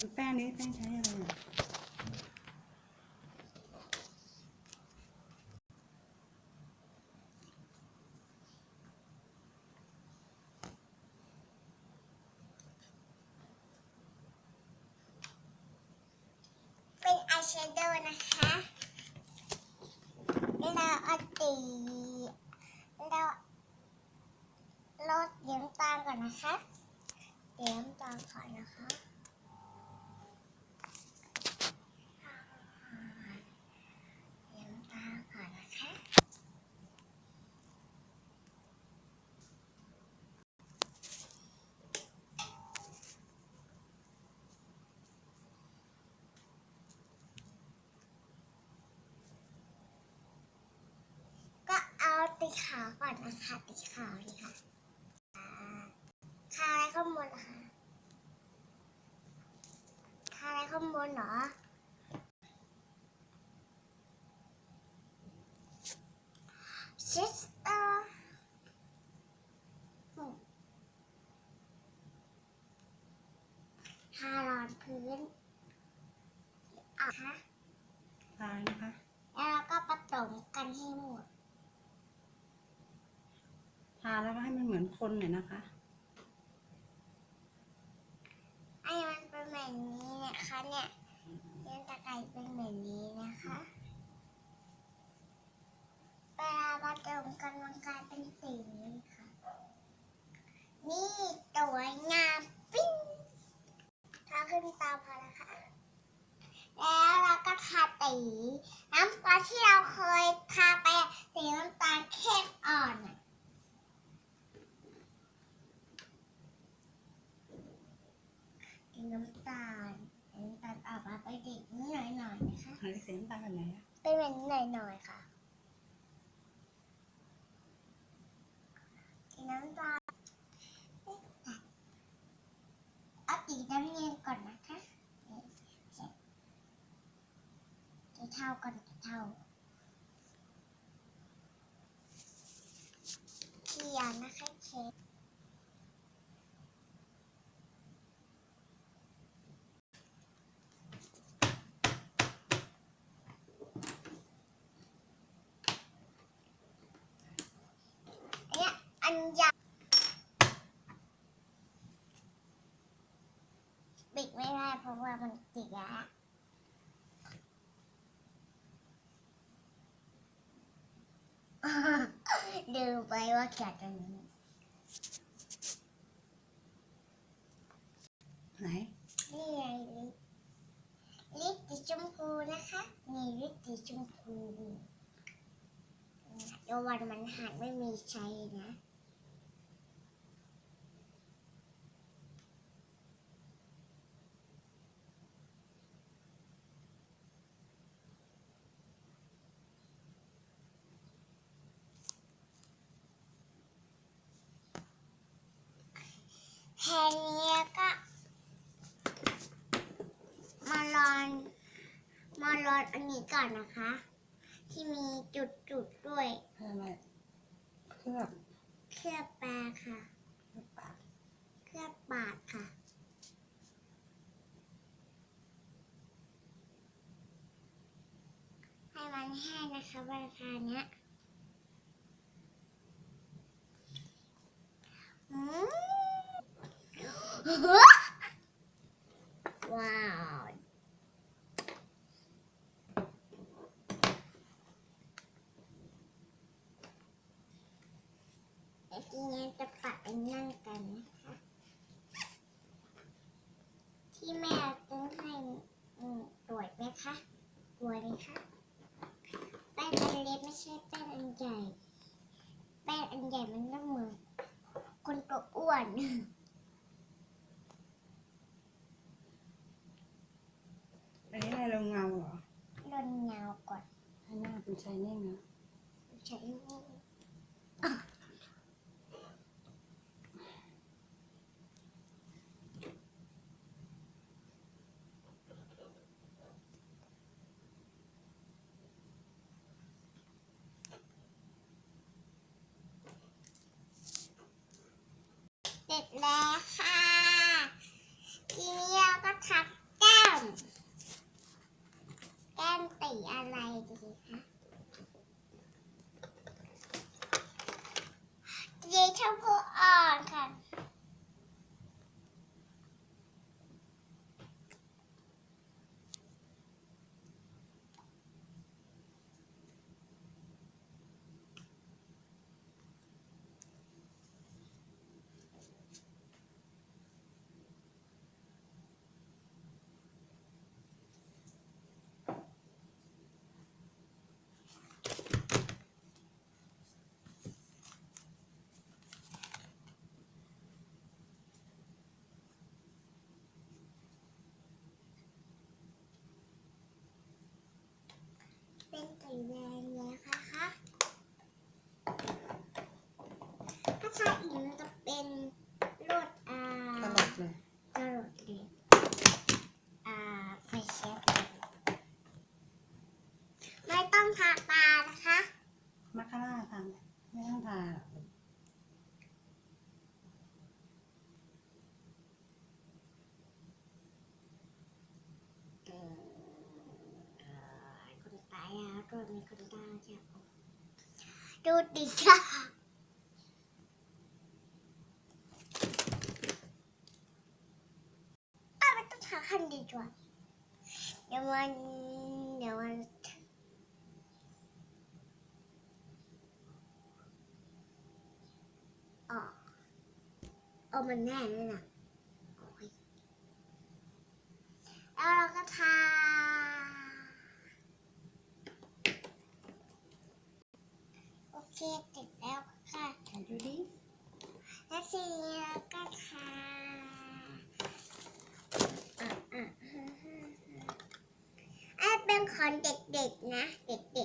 ดูแป้งนี้แป้งใช้อะไรอะเป็นอายแชโดว์นะคะเราเอาตีเราลดเยิ้มตาก่อนนะคะเยิ้มตาก่อนนะคะเยิ้มตาก่อนนะคะ ก็ เอาตีขาวก่อนนะคะตีขาวนี่ค่ะอ่าทาอะไรข้างบนเหรอคะทาอะไรข้างบนเหรอซิสเตอร์ทารองพื้นอะคะทายนะคะแล้วเราก็ผสมกันให้หมดทาแล้วก็ให้มันเหมือนคนหน่อยนะคะไอ้มันเป็นแบบนี้นะคะเนี่ยเส้นตะไคร้เป็นแบบนี้นะคะเวลาผสมกันมันกลายเป็นสีนี้ค่ะ นี่สวยงามปิ้งทาขึ้นตาพอแล้วค่ะแล้วเราก็ทาตีน้ำตาที่เราเคยทาไปอะสีน้ำตาลเข้มอ่อนอะสี น้ำตาลสีน้ำตาลออกมาไปนเด็กนิดหน่อยหน่อยๆนะคะอะไรเสียงตาแบบไหนอะเป็นแบบหน่อยหน่อยๆค่ะสีน้ำตาลเอาสีน้ำเงินก่อนนะคะนี่เสร็จกี่เท่าก่อนกี่เท่าเขียนนะคะเช็ดอันเนี้ยอัน ยาวปิดไม่ได้เพราะว่ามันติดแล้วลืมไปว่าเขียนตรงนี้ไหนนี่ไงลิปลิปสีชมพูนะคะนี่ลิปสีชมพูเดี๋ยววันมันหายไม่มีใช้นะ แค่นี้แล้วก็มาลอนมาลอนอันนี้ก่อนนะคะ ที่มีจุดๆด้วยเพื่ออะไรเคลือบเคลือบแปรค่ะ เคลือบปากเคลือบปากค่ะให้มันแห้งนะคะเวลาทานเนี้ยอืม ว้าวเดี๋ยวทีนี้จะปัดไปนั่งกันนะคะ ที่แม่ซื้อให้อืมสวยไหมคะสวยไหมคะแป้งอันเล็กไม่ใช่แป้งอันใหญ่ แป้งอันใหญ่มันต้องเหมือนคนตัวอ้วน I'm shining. I'm shining. Ah. Did that? ีอะไรดีคะ สีแดงแล้วนะคะถ้าชาอินจะเป็นรถอ่าตลกเลยกระโดดเด็กอ่าไฟแช็กไม่ต้องทาตานะคะ มัคคาร่าทำไม่ต้องทาหรอก เออเอ่อคนตาย แล้วตัวมีคนตายจ้ะดูดิค่ะอ้าวไม่ต้องทาคันดีกว่าเดี๋ยวมันเดี๋ยวมันอ๋อเอามันแน่เลยนะแล้วเราก็ทา โอเคติดแล้วค่ะถ่ายดูดิแล้วทีแล้วก็ทาอะอะอะเป็นของเด็กๆนะ เด็กๆ